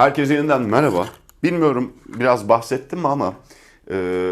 Herkese yeniden merhaba. Bilmiyorum biraz bahsettim ama e,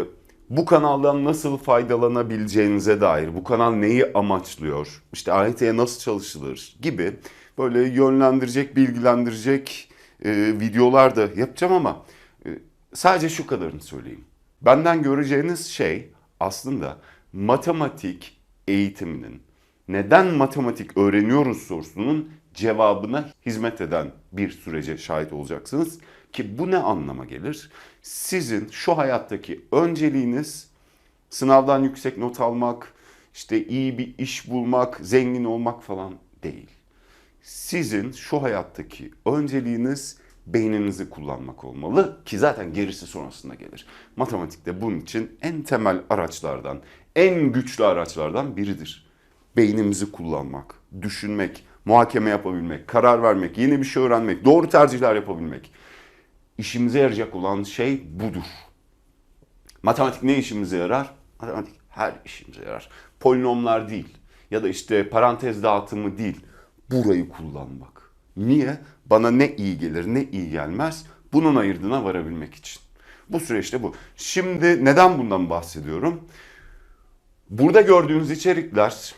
bu kanaldan nasıl faydalanabileceğinize dair, bu kanal neyi amaçlıyor, işte AYT'ye nasıl çalışılır gibi böyle yönlendirecek, bilgilendirecek e, videolar da yapacağım ama e, sadece şu kadarını söyleyeyim. Benden göreceğiniz şey aslında matematik eğitiminin neden matematik öğreniyoruz sorusunun cevabına hizmet eden bir sürece şahit olacaksınız. Ki bu ne anlama gelir? Sizin şu hayattaki önceliğiniz sınavdan yüksek not almak, işte iyi bir iş bulmak, zengin olmak falan değil. Sizin şu hayattaki önceliğiniz beyninizi kullanmak olmalı ki zaten gerisi sonrasında gelir. Matematikte bunun için en temel araçlardan, en güçlü araçlardan biridir. Beynimizi kullanmak, düşünmek, muhakeme yapabilmek, karar vermek, yeni bir şey öğrenmek, doğru tercihler yapabilmek. İşimize yarayacak olan şey budur. Matematik ne işimize yarar? Matematik her işimize yarar. Polinomlar değil ya da işte parantez dağıtımı değil. Burayı kullanmak. Niye? Bana ne iyi gelir ne iyi gelmez bunun ayırdığına varabilmek için. Bu süreçte bu. Şimdi neden bundan bahsediyorum? Burada gördüğünüz içerikler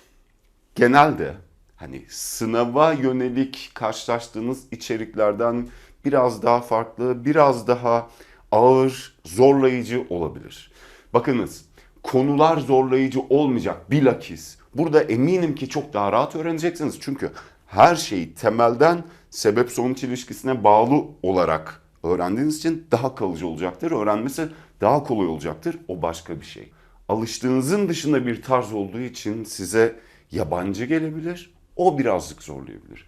genelde hani sınava yönelik karşılaştığınız içeriklerden biraz daha farklı, biraz daha ağır, zorlayıcı olabilir. Bakınız konular zorlayıcı olmayacak bilakis. Burada eminim ki çok daha rahat öğreneceksiniz. Çünkü her şeyi temelden sebep sonuç ilişkisine bağlı olarak öğrendiğiniz için daha kalıcı olacaktır. Öğrenmesi daha kolay olacaktır. O başka bir şey. Alıştığınızın dışında bir tarz olduğu için size yabancı gelebilir. O birazcık zorlayabilir.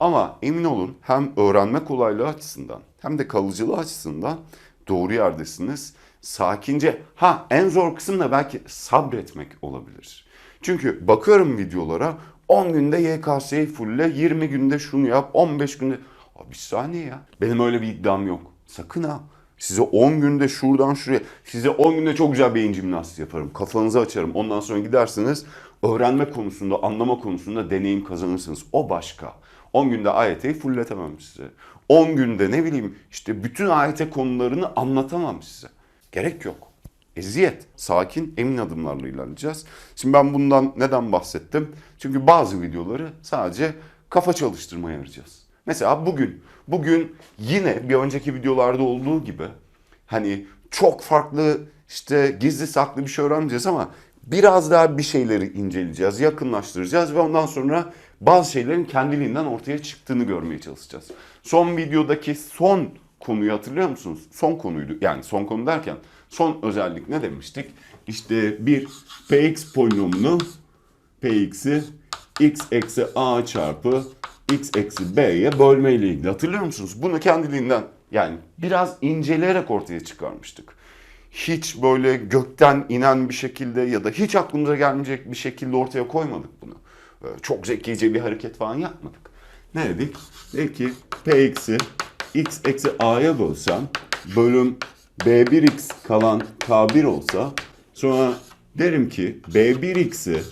Ama emin olun hem öğrenme kolaylığı açısından hem de kalıcılığı açısından doğru yerdesiniz. Sakince ha en zor kısım da belki sabretmek olabilir. Çünkü bakıyorum videolara 10 günde YKS'yi fulle 20 günde şunu yap 15 günde. Abi bir saniye ya benim öyle bir iddiam yok. Sakın ha. Size 10 günde şuradan şuraya, size 10 günde çok güzel beyin jimnastiği yaparım. Kafanızı açarım. Ondan sonra gidersiniz öğrenme konusunda, anlama konusunda deneyim kazanırsınız. O başka. 10 günde AYT'yi fullletemem size. 10 günde ne bileyim işte bütün AYT konularını anlatamam size. Gerek yok. Eziyet. Sakin, emin adımlarla ilerleyeceğiz. Şimdi ben bundan neden bahsettim? Çünkü bazı videoları sadece kafa çalıştırmaya ayıracağız. Mesela bugün, bugün yine bir önceki videolarda olduğu gibi hani çok farklı işte gizli saklı bir şey öğrenmeyeceğiz ama biraz daha bir şeyleri inceleyeceğiz, yakınlaştıracağız ve ondan sonra bazı şeylerin kendiliğinden ortaya çıktığını görmeye çalışacağız. Son videodaki son konuyu hatırlıyor musunuz? Son konuydu. Yani son konu derken son özellik ne demiştik? İşte bir px polinomunu px'i x eksi a çarpı x eksi b'ye bölme ile ilgili. Hatırlıyor musunuz? Bunu kendiliğinden yani biraz inceleyerek ortaya çıkarmıştık. Hiç böyle gökten inen bir şekilde ya da hiç aklımıza gelmeyecek bir şekilde ortaya koymadık bunu. Ee, Çok zekice bir hareket falan yapmadık. Ne dedik? Dedik ki px'i x eksi a'ya bölsem bölüm b1x kalan k1 olsa sonra derim ki b1x'i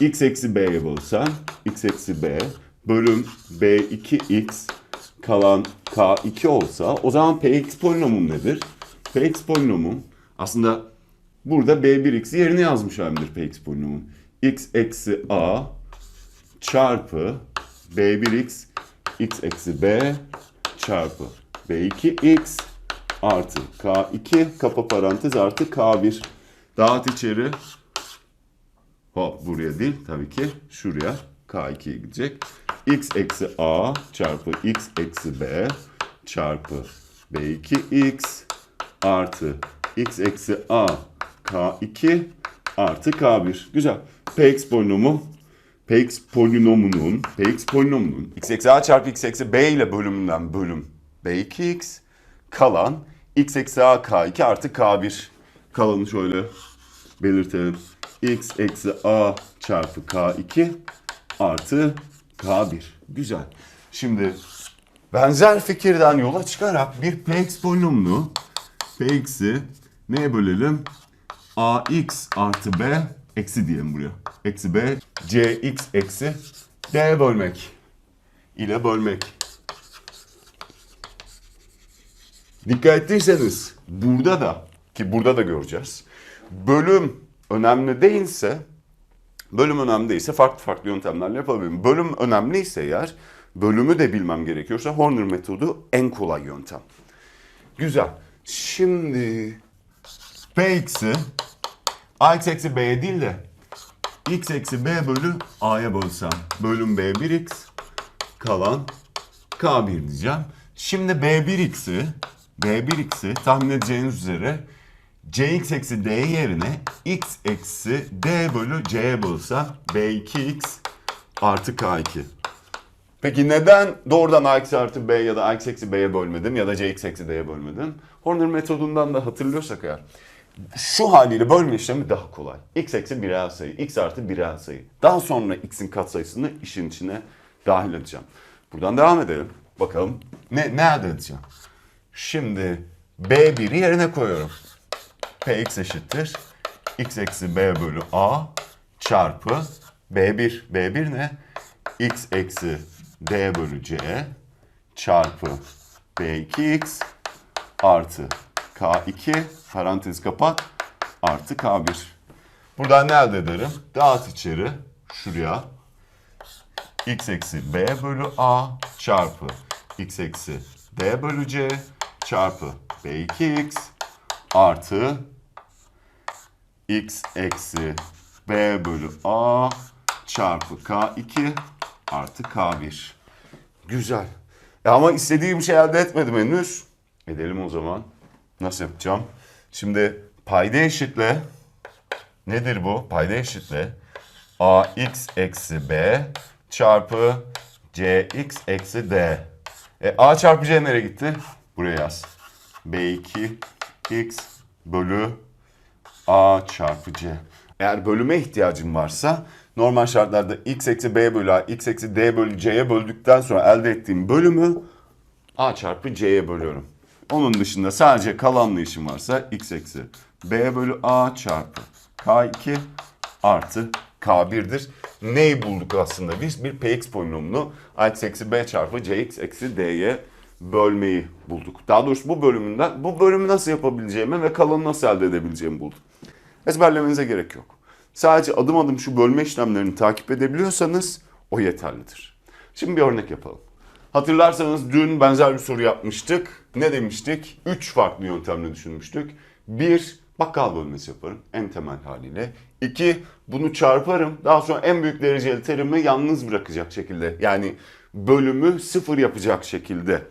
x eksi b'ye bölsem x eksi b bölüm b2x kalan k2 olsa o zaman px polinomum nedir? Px polinomum aslında burada b1x'i yerine yazmış halimdir px polinomum. x eksi a çarpı b1x x eksi b çarpı b2x artı k2 kapa parantez artı k1 dağıt içeri. Hop buraya değil tabii ki şuraya k2'ye gidecek. X eksi a çarpı x eksi b çarpı b2x artı x eksi a k2 artı k1 güzel px polinomu px polinomunun px polinomunun x eksi a çarpı x eksi b ile bölümünden bölüm b2x kalan x eksi a k2 artı k1 kalanı şöyle belirtelim. x eksi a çarpı k2 artı k1. Güzel. Şimdi benzer fikirden yola çıkarak bir px polinomunu px'i neye bölelim? ax artı b eksi diyelim buraya. Eksi b cx eksi d bölmek ile bölmek. Dikkat ettiyseniz burada da ki burada da göreceğiz. Bölüm önemli değilse bölüm önemli değilse farklı farklı yöntemlerle yapabilirim. Bölüm önemliyse eğer bölümü de bilmem gerekiyorsa Horner metodu en kolay yöntem. Güzel. Şimdi Px'i ax eksi b'ye değil de x eksi b bölü a'ya bölsem bölüm b1x kalan k1 diyeceğim. Şimdi b1x'i b1x'i tahmin edeceğiniz üzere cx eksi d yerine x eksi d bölü c'ye bölsem b2x artı k2. Peki neden doğrudan ax artı b ya da ax eksi b'ye bölmedim ya da cx eksi d'ye bölmedim? Horner metodundan da hatırlıyorsak eğer şu haliyle bölme işlemi daha kolay. x eksi bir reel sayı, x artı bir reel sayı. Daha sonra x'in katsayısını işin içine dahil edeceğim. Buradan devam edelim. Bakalım ne, ne elde edeceğim? Şimdi b1'i yerine koyuyorum. px eşittir. x eksi b bölü a çarpı b1. b1 ne? x eksi d bölü c çarpı b2x artı k2 parantez kapat. Artı k1. Buradan ne elde ederim? Dağıt içeri. Şuraya. X eksi b bölü a çarpı x eksi d bölü c çarpı b2x artı x eksi b bölü a çarpı k2 artı k1. Güzel. E ama istediğim şey elde etmedim henüz. Edelim o zaman. Nasıl yapacağım? Şimdi payda eşitle nedir bu? Payda eşitle ax eksi b çarpı cx eksi d. E, a çarpı c nereye gitti? Buraya yaz. b2 x bölü a çarpı c. Eğer bölüme ihtiyacım varsa normal şartlarda x eksi b bölü a, x eksi d bölü c'ye böldükten sonra elde ettiğim bölümü a çarpı c'ye bölüyorum. Onun dışında sadece kalanlı işim varsa x eksi b bölü a çarpı k2 artı k1'dir. Neyi bulduk aslında biz? Bir px polinomunu x eksi b çarpı cx eksi d'ye bölmeyi bulduk. Daha doğrusu bu bölümünden bu bölümü nasıl yapabileceğimi ve kalanı nasıl elde edebileceğimi bulduk. Ezberlemenize gerek yok. Sadece adım adım şu bölme işlemlerini takip edebiliyorsanız o yeterlidir. Şimdi bir örnek yapalım. Hatırlarsanız dün benzer bir soru yapmıştık. Ne demiştik? Üç farklı yöntemle düşünmüştük. Bir, bakkal bölmesi yaparım en temel haliyle. İki, bunu çarparım. Daha sonra en büyük dereceli terimi yalnız bırakacak şekilde. Yani bölümü sıfır yapacak şekilde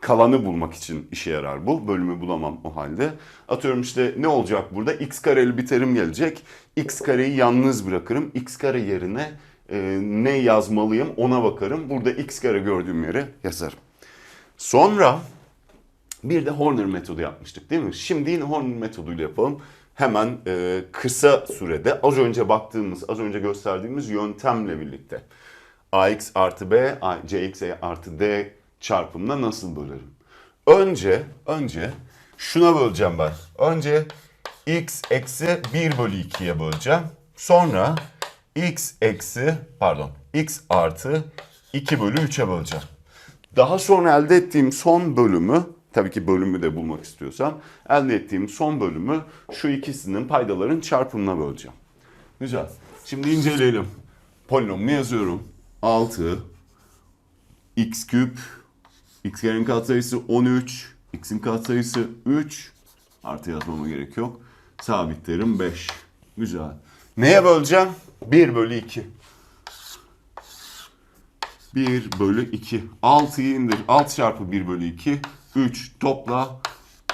kalanı bulmak için işe yarar bu. Bölümü bulamam o halde. Atıyorum işte ne olacak burada? x kareli bir terim gelecek. x kareyi yalnız bırakırım. x kare yerine e, ne yazmalıyım ona bakarım. Burada x kare gördüğüm yere yazarım. Sonra bir de Horner metodu yapmıştık değil mi? Şimdi yine Horner metoduyla yapalım. Hemen e, kısa sürede az önce baktığımız, az önce gösterdiğimiz yöntemle birlikte. ax artı b, cx artı d çarpımına nasıl bölerim? Önce, önce şuna böleceğim ben. Önce x eksi 1 bölü 2'ye böleceğim. Sonra x eksi, pardon, x artı 2 bölü 3'e böleceğim. Daha sonra elde ettiğim son bölümü, tabii ki bölümü de bulmak istiyorsam, elde ettiğim son bölümü şu ikisinin paydaların çarpımına böleceğim. Güzel. Şimdi inceleyelim. Polinomu yazıyorum. 6 x küp x karenin katsayısı 13 x'in katsayısı 3 artı yazmama gerek yok. Sabitlerim 5. Güzel. Neye böleceğim? 1 bölü 2. 1 bölü 2. 6'yı indir. 6 çarpı 1 bölü 2. 3 topla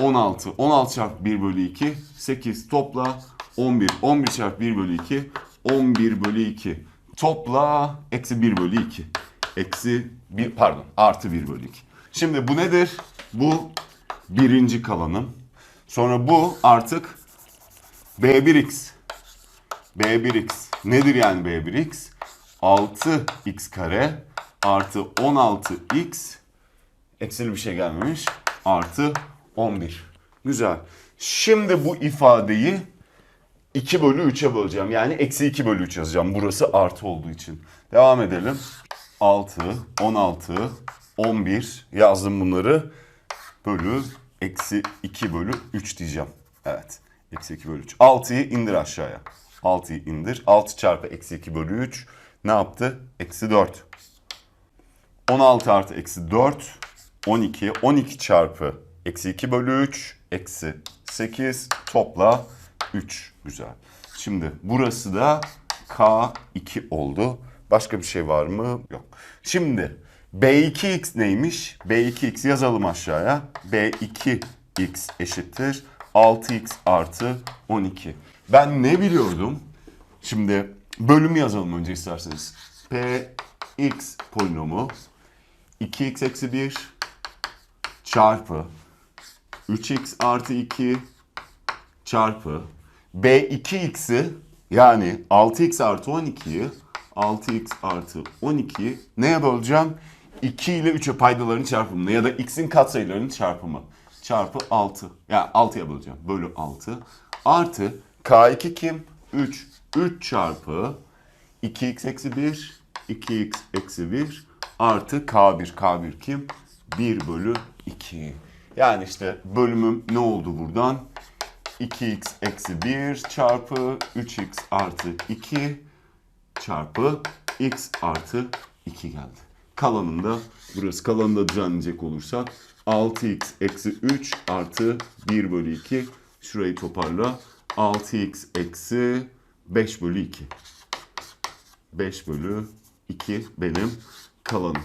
16. 16 çarpı 1 bölü 2. 8 topla 11. 11 çarpı 1 bölü 2. 11 bölü 2. Topla eksi 1 bölü 2. Eksi 1 pardon artı 1 bölü 2. Şimdi bu nedir? Bu birinci kalanım. Sonra bu artık B1x. B1x. Nedir yani B1x? 6x kare artı 16x eksili bir şey gelmemiş. Artı 11. Güzel. Şimdi bu ifadeyi 2 bölü 3'e böleceğim. Yani eksi 2 bölü 3 yazacağım. Burası artı olduğu için. Devam edelim. 6, 16, 11 yazdım bunları. Bölü eksi 2 bölü 3 diyeceğim. Evet. Eksi 2 bölü 3. 6'yı indir aşağıya. 6'yı indir. 6 çarpı eksi 2 bölü 3 ne yaptı? Eksi 4. 16 artı eksi 4 12. 12 çarpı eksi 2 bölü 3 eksi 8 topla 3. Güzel. Şimdi burası da K2 oldu. Başka bir şey var mı? Yok. Şimdi B2x neymiş? B2x yazalım aşağıya. B2x eşittir 6x artı 12. Ben ne biliyordum? Şimdi bölüm yazalım önce isterseniz. Px polinomu 2x eksi 1 çarpı 3x artı 2 çarpı b2x'i yani 6x artı 12'yi 6x artı 12'yi neye böleceğim? 2 ile 3'e paydaların çarpımına ya da x'in katsayılarının çarpımı. Çarpı 6. Yani 6'ya böleceğim. Bölü 6. Artı k2 kim? 3. 3 çarpı 2x eksi 1 2x eksi 1 artı k1. k1 kim? 1 bölü 2. Yani işte bölümüm ne oldu buradan? 2x eksi 1 çarpı 3x artı 2 çarpı x artı 2 geldi. Kalanında burası kalanında düzenleyecek olursak 6x eksi 3 artı 1 bölü 2 şurayı toparla 6x eksi 5 bölü 2 5 bölü 2 benim kalanım.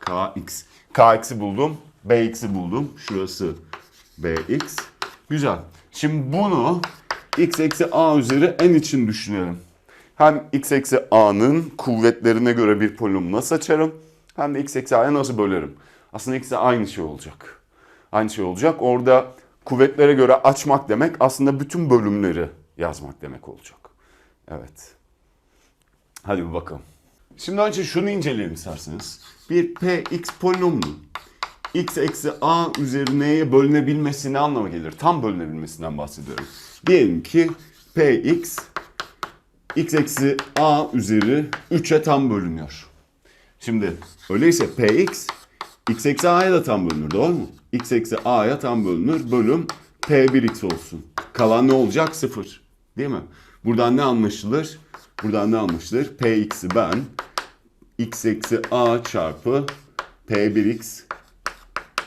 Kx. Kx'i buldum. Bx'i buldum. Şurası Bx. Güzel. Şimdi bunu x eksi a üzeri n için düşünelim. Hem x eksi a'nın kuvvetlerine göre bir polinomu nasıl açarım? Hem de x eksi a'ya nasıl bölerim? Aslında ikisi aynı şey olacak. Aynı şey olacak. Orada kuvvetlere göre açmak demek aslında bütün bölümleri yazmak demek olacak. Evet. Hadi bir bakalım. Şimdi önce şunu inceleyelim isterseniz. Bir px polinomunu x eksi a üzeri n'ye bölünebilmesi ne anlama gelir? Tam bölünebilmesinden bahsediyorum. Diyelim ki px x eksi a üzeri 3'e tam bölünüyor. Şimdi öyleyse px x eksi a'ya da tam bölünür doğru mu? x eksi a'ya tam bölünür. Bölüm p1x olsun. Kalan ne olacak? 0. Değil mi? Buradan ne anlaşılır? Buradan ne anlaşılır? px'i ben x eksi a çarpı p1x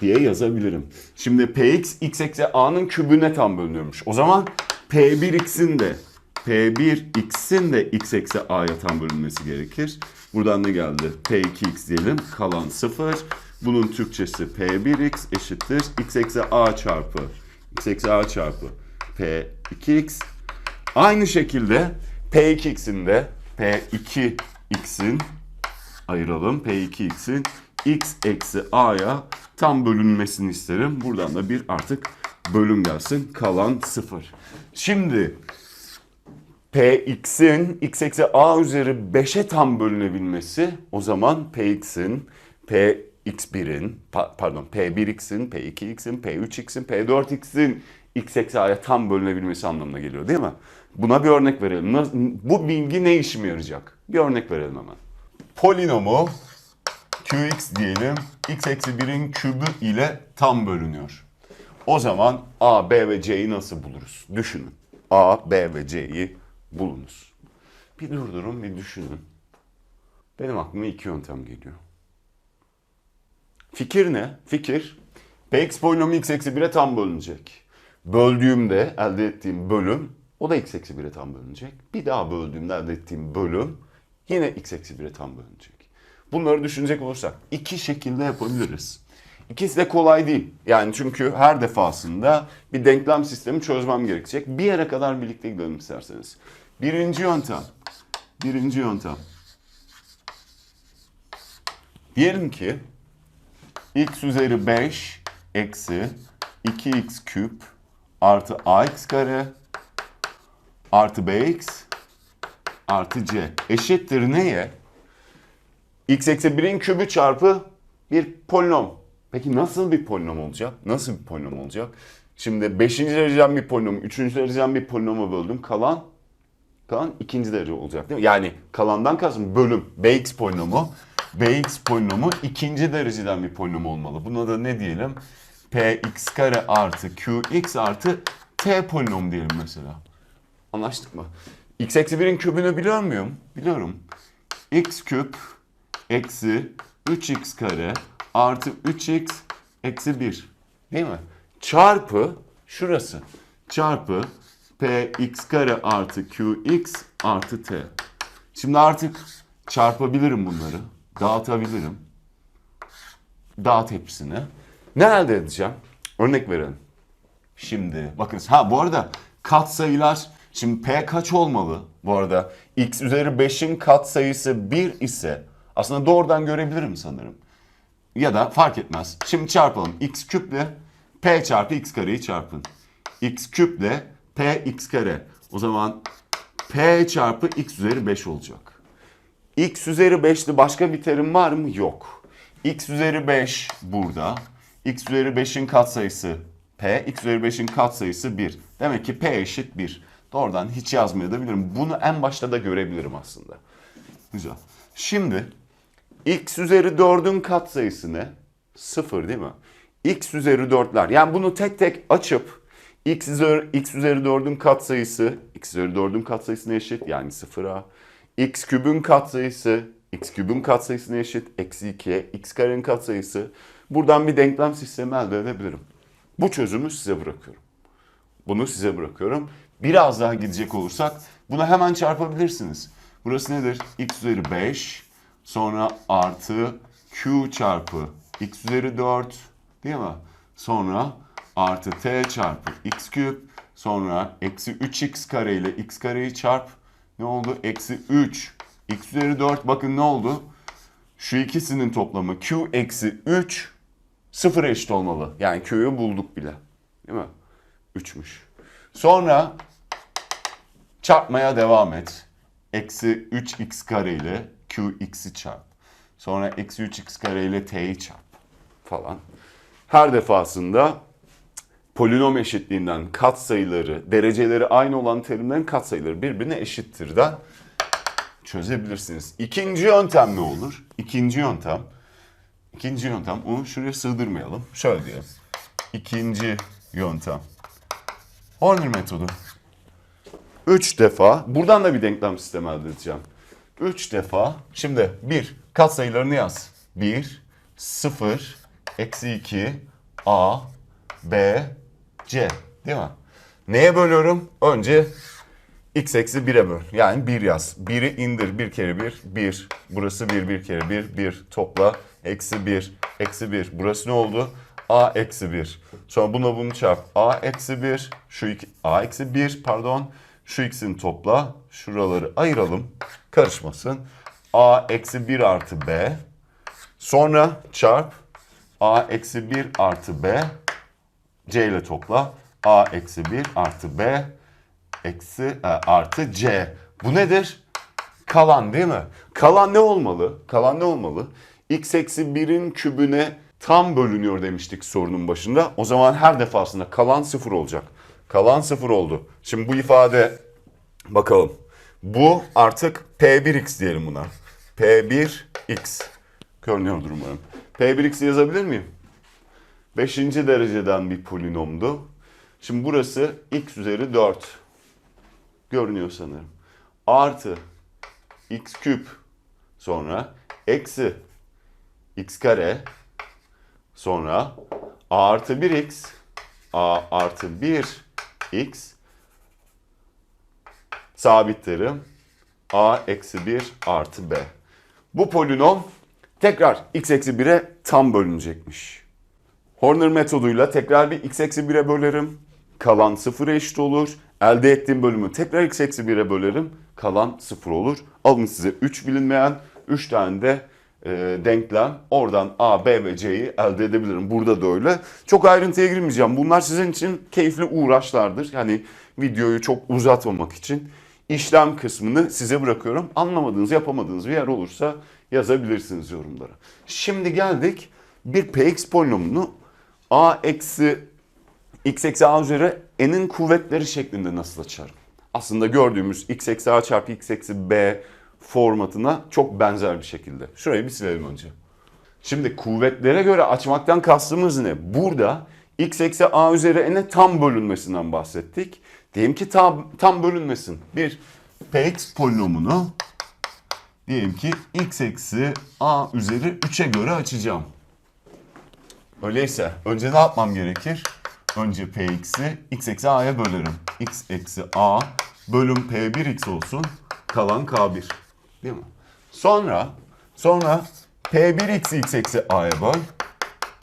diye yazabilirim. Şimdi px x eksi a'nın kübüne tam bölünüyormuş. O zaman p1x'in de p1x'in de x eksi a'ya tam bölünmesi gerekir. Buradan ne geldi? p2x diyelim. Kalan 0. Bunun Türkçesi p1x eşittir. x eksi a çarpı x eksi a çarpı p2x. Aynı şekilde p2x'in de p2x'in ayıralım. P2x'in x eksi a'ya tam bölünmesini isterim. Buradan da bir artık bölüm gelsin. Kalan 0. Şimdi Px'in x eksi a üzeri 5'e tam bölünebilmesi o zaman Px'in Px1'in pa- pardon P1x'in P2x'in P3x'in P4x'in x eksi a'ya tam bölünebilmesi anlamına geliyor değil mi? Buna bir örnek verelim. Bu bilgi ne işime yarayacak? Bir örnek verelim hemen. Polinomu qx diyelim x eksi 1'in kübü ile tam bölünüyor. O zaman a, b ve c'yi nasıl buluruz? Düşünün. a, b ve c'yi bulunuz. Bir durdurun, bir düşünün. Benim aklıma iki yöntem geliyor. Fikir ne? Fikir, px polinomu x eksi 1'e tam bölünecek. Böldüğümde elde ettiğim bölüm, o da x eksi 1'e tam bölünecek. Bir daha böldüğümde elde ettiğim bölüm, yine x eksi 1'e tam bölünecek. Bunları düşünecek olursak iki şekilde yapabiliriz. İkisi de kolay değil. Yani çünkü her defasında bir denklem sistemi çözmem gerekecek. Bir yere kadar birlikte gidelim isterseniz. Birinci yöntem. Birinci yöntem. Diyelim ki x üzeri 5 eksi 2x küp artı ax kare artı bx artı c eşittir neye? x eksi 1'in kübü çarpı bir polinom. Peki nasıl bir polinom olacak? Nasıl bir polinom olacak? Şimdi 5. dereceden bir polinomu, 3. dereceden bir polinoma böldüm. Kalan kalan ikinci derece olacak değil mi? Yani kalandan kastım bölüm. Bx polinomu. Bx polinomu ikinci dereceden bir polinom olmalı. Buna da ne diyelim? px kare artı qx artı t polinom diyelim mesela. Anlaştık mı? x eksi 1'in kübünü biliyor muyum? Biliyorum. x küp eksi 3x kare artı 3x eksi 1. Değil mi? Çarpı şurası. Çarpı px kare artı qx artı t. Şimdi artık çarpabilirim bunları. Dağıtabilirim. Dağıt hepsini. Ne elde edeceğim? Örnek verelim. Şimdi bakınız. Ha bu arada katsayılar şimdi p kaç olmalı? Bu arada x üzeri 5'in katsayısı 1 ise aslında doğrudan görebilirim sanırım. Ya da fark etmez. Şimdi çarpalım. x küple p çarpı x kareyi çarpın. x küple p x kare. O zaman p çarpı x üzeri 5 olacak. x üzeri 5'li başka bir terim var mı? Yok. x üzeri 5 burada. x üzeri 5'in katsayısı p, x üzeri 5'in katsayısı 1. Demek ki p eşit 1. Doğrudan hiç yazmayabilirim. Bunu en başta da görebilirim aslında. Güzel. Şimdi x üzeri 4'ün katsayısı ne? 0 değil mi? x üzeri 4'ler. Yani bunu tek tek açıp x üzeri, x üzeri 4'ün katsayısı x üzeri 4'ün katsayısına eşit yani 0'a. x kübün katsayısı x kübün katsayısına eşit eksi 2'ye. x karenin katsayısı. Buradan bir denklem sistemi elde edebilirim. Bu çözümü size bırakıyorum. Bunu size bırakıyorum. Biraz daha gidecek olursak bunu hemen çarpabilirsiniz. Burası nedir? x üzeri 5 sonra artı q çarpı x üzeri 4 değil mi? Sonra artı t çarpı x küp sonra eksi 3x kare ile x kareyi çarp ne oldu? Eksi 3 x üzeri 4 bakın ne oldu? Şu ikisinin toplamı q eksi 3 sıfır eşit olmalı. Yani q'yu bulduk bile. Değil mi? 3'müş. Sonra çarpmaya devam et. Eksi 3x kare ile qx'i çarp. Sonra eksi 3x kare ile t'yi çarp falan. Her defasında polinom eşitliğinden katsayıları, dereceleri aynı olan terimlerin katsayıları birbirine eşittir de çözebilirsiniz. İkinci yöntem ne olur? İkinci yöntem, ikinci yöntem onu şuraya sığdırmayalım. Şöyle diyelim. İkinci yöntem. Horner metodu. Üç defa, buradan da bir denklem sistemi elde edeceğim. Üç defa, şimdi bir, katsayılarını yaz. Bir, sıfır, eksi iki, a, b, c. Değil mi? Neye bölüyorum? Önce x eksi 1'e böl. Yani 1 yaz. 1'i indir. 1 kere 1, 1. Burası 1, 1 kere 1, 1. Topla. Eksi 1, eksi 1. Burası ne oldu? a eksi 1. Sonra buna bunu çarp. a eksi 1. Şu iki, a eksi 1 pardon. Şu ikisini topla. Şuraları ayıralım. Karışmasın. a eksi 1 artı b. Sonra çarp. a eksi 1 artı b. c ile topla. a eksi 1 artı b eksi e, artı c. Bu nedir? Kalan değil mi? Kalan ne olmalı? Kalan ne olmalı? x eksi 1'in kübüne tam bölünüyor demiştik sorunun başında. O zaman her defasında kalan sıfır olacak. Kalan sıfır oldu. Şimdi bu ifade bakalım. Bu artık P1x diyelim buna. P1x. Görünüyordur umarım. P1x yazabilir miyim? Beşinci dereceden bir polinomdu. Şimdi burası x üzeri 4 görünüyor sanırım. Artı x küp sonra eksi x kare sonra a artı 1x a artı 1x sabit terim a eksi 1 artı b. Bu polinom tekrar x eksi 1'e tam bölünecekmiş. Horner metoduyla tekrar bir x eksi 1'e bölerim. Kalan 0'a eşit olur. Elde ettiğim bölümü tekrar x eksi 1'e bölerim. Kalan 0 olur. Alın size 3 bilinmeyen, 3 tane de e, denklem. Oradan A, B ve C'yi elde edebilirim. Burada da öyle. Çok ayrıntıya girmeyeceğim. Bunlar sizin için keyifli uğraşlardır. Yani videoyu çok uzatmamak için. işlem kısmını size bırakıyorum. Anlamadığınız, yapamadığınız bir yer olursa yazabilirsiniz yorumlara. Şimdi geldik bir px polinomunu a eksi x eksi a üzeri n'in kuvvetleri şeklinde nasıl açarım? Aslında gördüğümüz x eksi a çarpı x eksi b formatına çok benzer bir şekilde. Şurayı bir silelim önce. Şimdi kuvvetlere göre açmaktan kastımız ne? Burada x eksi a üzeri n'e tam bölünmesinden bahsettik. Diyelim ki tam, tam bölünmesin. Bir px polinomunu diyelim ki x eksi a üzeri 3'e göre açacağım. Öyleyse önce ne yapmam gerekir? Önce px'i x eksi a'ya bölerim. x eksi a bölüm p1x olsun. Kalan k1. Değil mi? Sonra sonra p1x x eksi a'ya böl.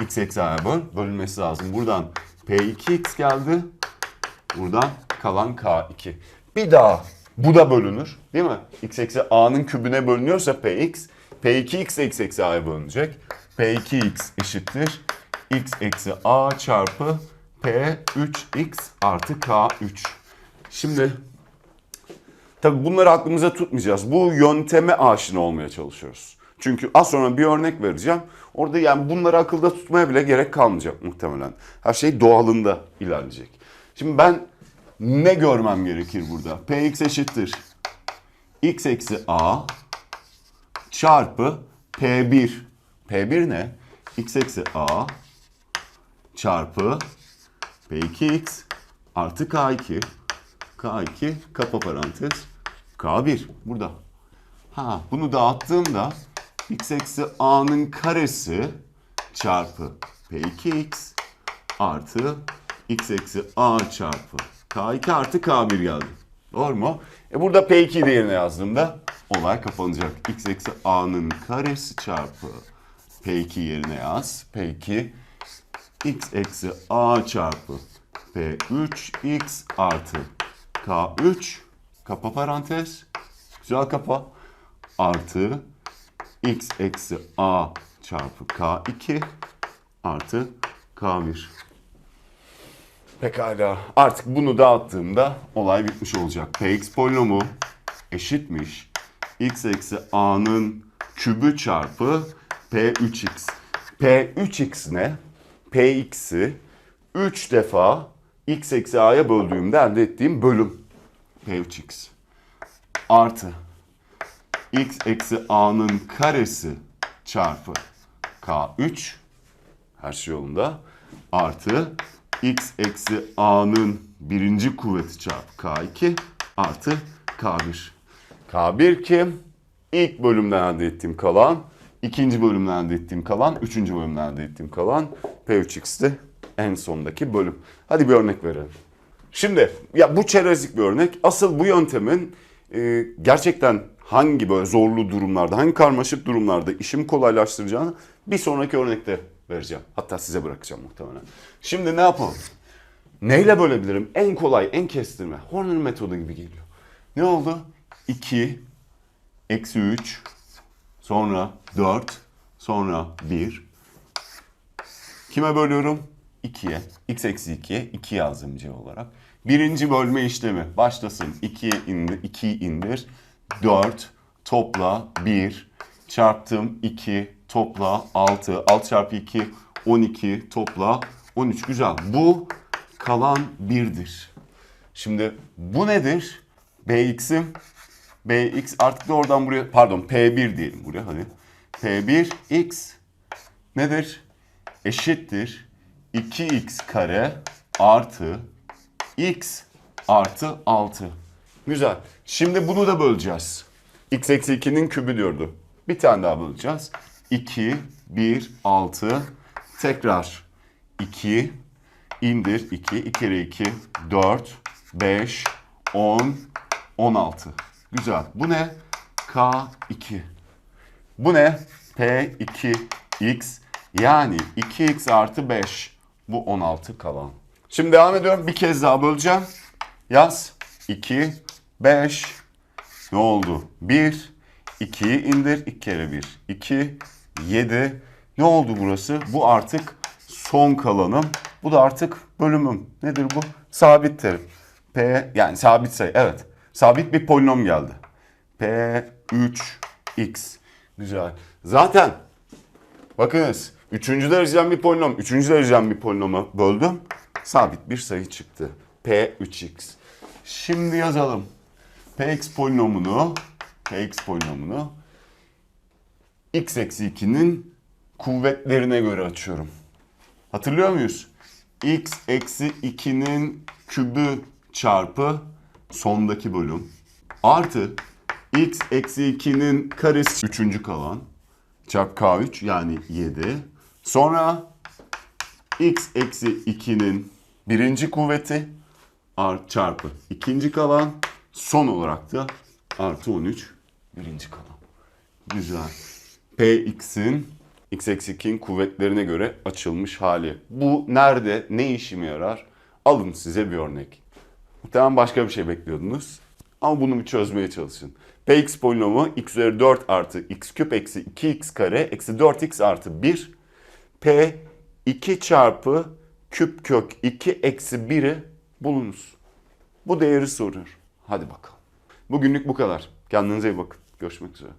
x eksi a'ya böl. Bölünmesi lazım. Buradan p2x geldi. Buradan kalan k2. Bir daha bu da bölünür. Değil mi? x eksi a'nın kübüne bölünüyorsa px. p2x x eksi a'ya bölünecek. p2x eşittir. X eksi a çarpı p3x artı k3. Şimdi Tabii bunları aklımıza tutmayacağız. Bu yönteme aşina olmaya çalışıyoruz. Çünkü az sonra bir örnek vereceğim. Orada yani bunları akılda tutmaya bile gerek kalmayacak muhtemelen. Her şey doğalında ilerleyecek. Şimdi ben ne görmem gerekir burada? Px eşittir. x eksi a çarpı p1. P1 ne? x eksi a çarpı p2x artı k2. K2 kapa parantez K1 burada. Ha bunu dağıttığımda x eksi a'nın karesi çarpı p2x artı x eksi a çarpı k2 artı k1 geldi. Doğru mu? E burada p2 değerini yazdığımda olay kapanacak. x eksi a'nın karesi çarpı p2 yerine yaz. p2 x eksi a çarpı p3x artı k3 kapa parantez güzel kapa artı x eksi a çarpı k2 artı k1. Pekala. Artık bunu dağıttığımda olay bitmiş olacak. px polinomu eşitmiş. x eksi a'nın kübü çarpı p3x. p3x ne? Px'i 3 defa x eksi a'ya böldüğümde elde ettiğim bölüm. p3x. Artı x eksi a'nın karesi çarpı k3 her şey yolunda artı x eksi a'nın birinci kuvveti çarpı k2 artı k1. K1 kim? İlk bölümden elde ettiğim kalan, ikinci bölümden elde ettiğim kalan, üçüncü bölümden elde ettiğim kalan P3X'ti en sondaki bölüm. Hadi bir örnek verelim. Şimdi ya bu çerezlik bir örnek. Asıl bu yöntemin e, gerçekten hangi böyle zorlu durumlarda, hangi karmaşık durumlarda işimi kolaylaştıracağını bir sonraki örnekte vereceğim. Hatta size bırakacağım muhtemelen. Şimdi ne yapalım? Neyle bölebilirim? En kolay, en kestirme. Horner metodu gibi geliyor. Ne oldu? 2, eksi 3, sonra 4, sonra 1. Kime bölüyorum? 2'ye. x eksi 2'ye 2 yazdım C olarak. Birinci bölme işlemi başlasın. 2'ye indir, 2'yi indir. 4 topla 1 çarptım 2 topla 6. 6 çarpı 2 12 topla 13. Güzel. Bu kalan 1'dir. Şimdi bu nedir? Bx'im Bx artık da oradan buraya pardon P1 diyelim buraya hadi. P1 x nedir? Eşittir 2x kare artı x artı 6. Güzel. Şimdi bunu da böleceğiz. x eksi 2'nin kübü diyordu. Bir tane daha böleceğiz. 2, 1, 6. Tekrar 2, indir 2, 2 kere 2, 4, 5, 10, 16. Güzel. Bu ne? K2. Bu ne? P2x yani 2x artı 5. Bu 16 kalan. Şimdi devam ediyorum. Bir kez daha böleceğim. Yaz. 2, 5. Ne oldu? 1. 2'yi indir. 2 kere 1. 2, 7. Ne oldu burası? Bu artık son kalanım. Bu da artık bölümüm. Nedir bu? Sabit terim. P yani sabit sayı. Evet. Sabit bir polinom geldi. P3x. Güzel. Zaten bakınız üçüncü dereceden bir polinom, üçüncü dereceden bir polinomu böldüm. Sabit bir sayı çıktı. P3x. Şimdi yazalım. Px polinomunu Px polinomunu x eksi 2'nin kuvvetlerine göre açıyorum. Hatırlıyor muyuz? x eksi 2'nin kübü çarpı sondaki bölüm artı x eksi 2'nin karesi üçüncü kalan çarpı k3 yani 7. Sonra x eksi 2'nin birinci kuvveti art çarpı ikinci kalan son olarak da artı 13 birinci kalan. Güzel. Px'in x eksi 2'nin kuvvetlerine göre açılmış hali. Bu nerede, ne işime yarar? Alın size bir örnek. Muhtemelen başka bir şey bekliyordunuz. Ama bunu bir çözmeye çalışın. Px polinomu x üzeri 4 artı x küp eksi 2x kare eksi 4x artı 1. P 2 çarpı küp kök 2 eksi 1'i bulunuz. Bu değeri soruyor. Hadi bakalım. Bugünlük bu kadar. Kendinize iyi bakın. Görüşmek üzere.